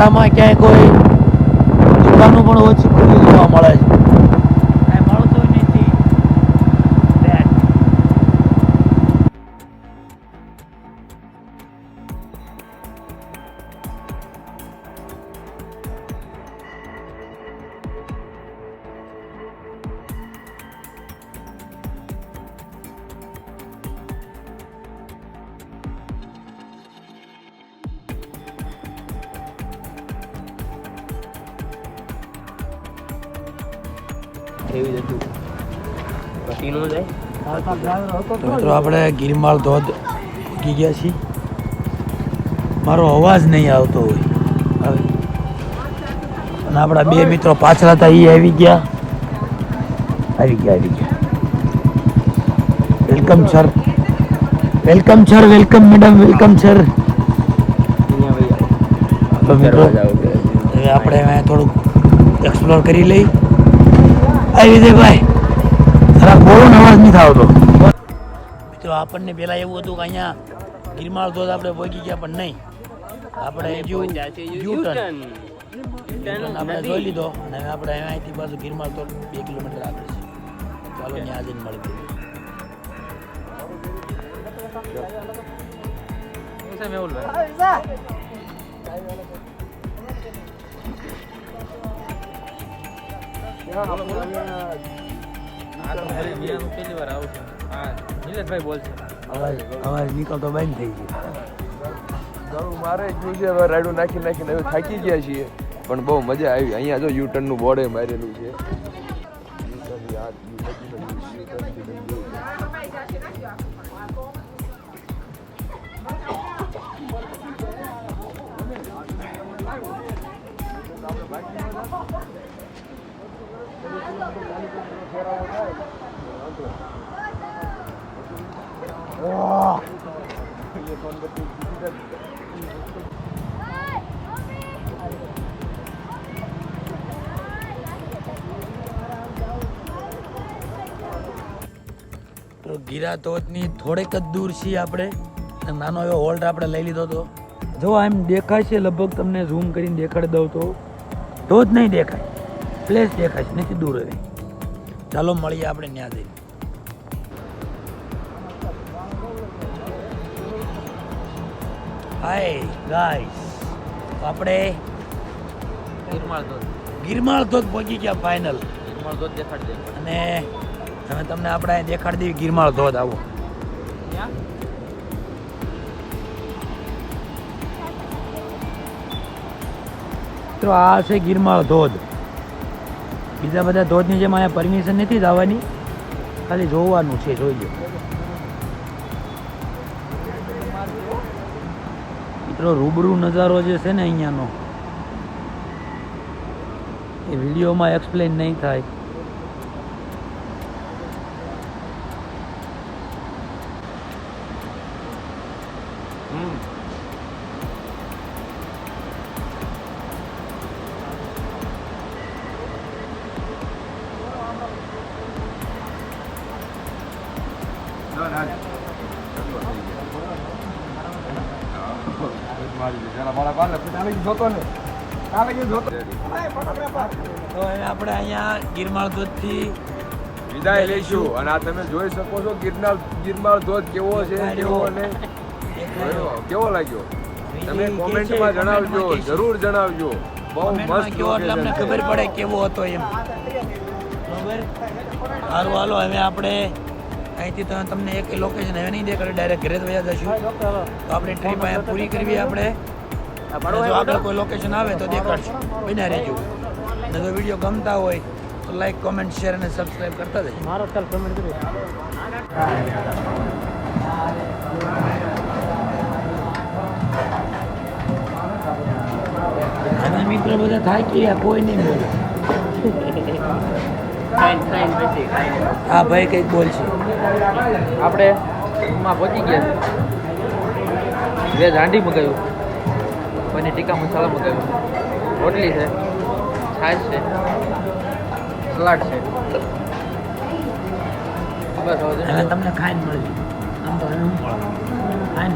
રસ્તામાં ક્યાંય કોઈ દુકાનો પણ ઓછી ખુલ્લી જોવા મળે છે. એવી જ હતું. પટીનો જાય તો મિત્રો આપણે ગિરમાળ ધોધ ઉગી ગયા છીએ. મારો અવાજ નહીં આવતો હોય. અને આપણા બે મિત્રો પાછળ હતા એ આવી ગયા. આવી ગયા આવી ગયા. Welcome sir. Welcome sir. Welcome madam. Welcome sir. મિત્રો હવે આપણે અહીંયા થોડુંક એક્સપ્લોર કરી લઈ. આવી દે ભાઈ. જરા બોલો ને અવાજ નથી આવતો મિત્રો આપણને પહેલાં એવું હતું કે અહીંયા ગિરમાળ ધોધ આપણે પહોંચી ગયા પણ નહીં. આપણે યુટર્ન આપણે જોઈ લીધો અને આપણે અહીંયાથી પાછું ગિરમાળ ધોધ બે કિલોમીટર આગળ છે. ચાલો ત્યાં જઈને મળી અવાજ અવાજ નીકળતો બંધ થઈ ગયો. મારે છે હવે રાયડું નાખી નાખીને હવે થાકી ગયા છીએ. પણ બહુ મજા આવી. અહીંયા જો યુટર્નનું બોર્ડે મારેલું છે. તો ગીરા ધોધની થોડેક જ દૂર છીએ આપણે. નાનો એવો હોલ્ટ આપણે લઈ લીધો હતો જો એમ દેખાય છે, લગભગ તમને ઝૂમ કરીને દેખાડી દઉં તો. ધોધ નહીં દેખાય. પ્લેસ દેખાય છે, નથી દૂર હવે ચાલો મળીએ આપણે ત્યાં જઈને હાય ગાઈસ આપણે ગિરમાળ ધોધ. પહોંચી ગયા ફાઇનલ અને તમે તમને આપણે દેખાડી દઈએ ગિરમાળ ધોધ આવો. મિત્રો આ છે ગિરમાળ ધોધ. બીજા બધા ધોધની જેમ અહીંયા પરમિશન નથી જવાની ખાલી જોવાનું છે જોઈ લો. મિત્રો રૂબરૂ નજારો જે છે ને અહીંયાનો એ વિડીયોમાં એક્સપ્લેન નહીં થાય. તો આપણે અહીંયા ગિરમાળ ધોધથી વિદાય લઈશું. અને આ તમે જોઈ શકો છો ગિરનાર ગિરમાળ ધોધ કેવો છે કેવો ને કેવો લાગ્યો? તમે કોમેન્ટમાં જણાવજો. જરૂર જણાવજો. બહુ મસ્ત કેવો એટલે અમને ખબર પડે કેવો હતો એમ. બરોબર? સારું હાલો હવે આપણે અહીંથી તો તમને એક લોકેશન હવે નહીં દેખાડે ડાયરેક્ટ ઘરે વયા જશું. તો આપણે ટ્રીપ અહીંયા પૂરી કરવી આપણે. જો આગળ કોઈ લોકેશન આવે તો દેખાડશું. બન્યા રહેજો. અને જો વીડિયો ગમતા હોય તો લાઈક કોમેન્ટ શેર અને સબસ્ક્રાઈબ કરતા જજો. મારો ચાલ કમેન્ટ કરી અને મિત્રો બધા થાય કે કોઈ નહીં બોલે. હા ભાઈ કંઈક બોલશે આપણે માં પહોંચી ગયા બે હાંડી મગાવ્યું. પનીર ટીકા મસાલા મગાવ્યું. રોટલી છે છાશ છે સલાડ છે. બસ તમને ખાઈને મળ્યું આમ તો હું પણ